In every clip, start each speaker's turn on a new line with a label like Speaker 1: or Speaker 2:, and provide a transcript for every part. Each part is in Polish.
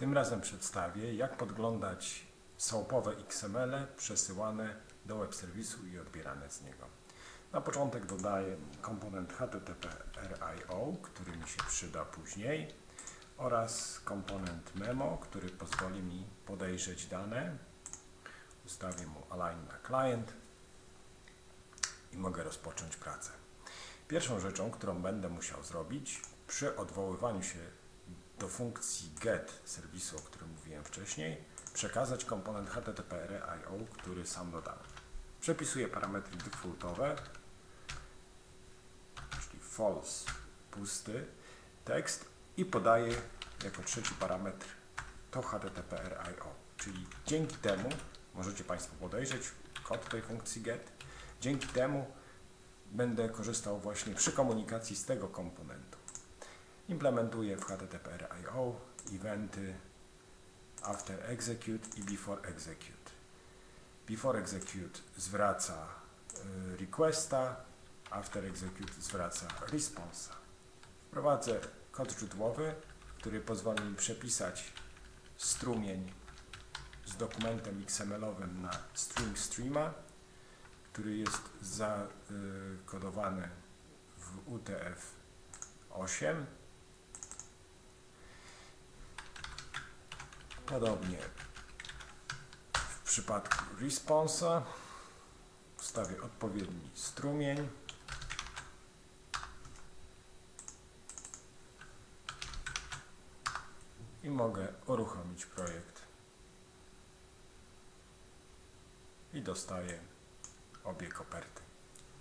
Speaker 1: Tym razem przedstawię, jak podglądać soapowe XML przesyłane do web serwisu i odbierane z niego. Na początek dodaję komponent HTTP-RIO, który mi się przyda później oraz komponent memo, który pozwoli mi podejrzeć dane. Ustawię mu align na client i mogę rozpocząć pracę. Pierwszą rzeczą, którą będę musiał zrobić przy odwoływaniu się do funkcji get serwisu, o którym mówiłem wcześniej, przekazać komponent HTTP-RIO, który sam dodałem. Przepisuję parametry defaultowe, czyli false, pusty tekst i podaję jako trzeci parametr to HTTP-RIO, czyli dzięki temu możecie Państwo podejrzeć kod tej funkcji get. Dzięki temu będę korzystał właśnie przy komunikacji z tego komponentu. Implementuję w HTTP-RIO eventy after execute i before execute. Before execute zwraca y, requesta, after execute zwraca responsa. Wprowadzę kod źródłowy, który pozwoli mi przepisać strumień z dokumentem XML-owym na string streama, który jest zakodowany w UTF-8. Podobnie w przypadku responsa wstawię odpowiedni strumień. I mogę uruchomić projekt. I dostaję obie koperty.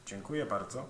Speaker 1: Dziękuję bardzo.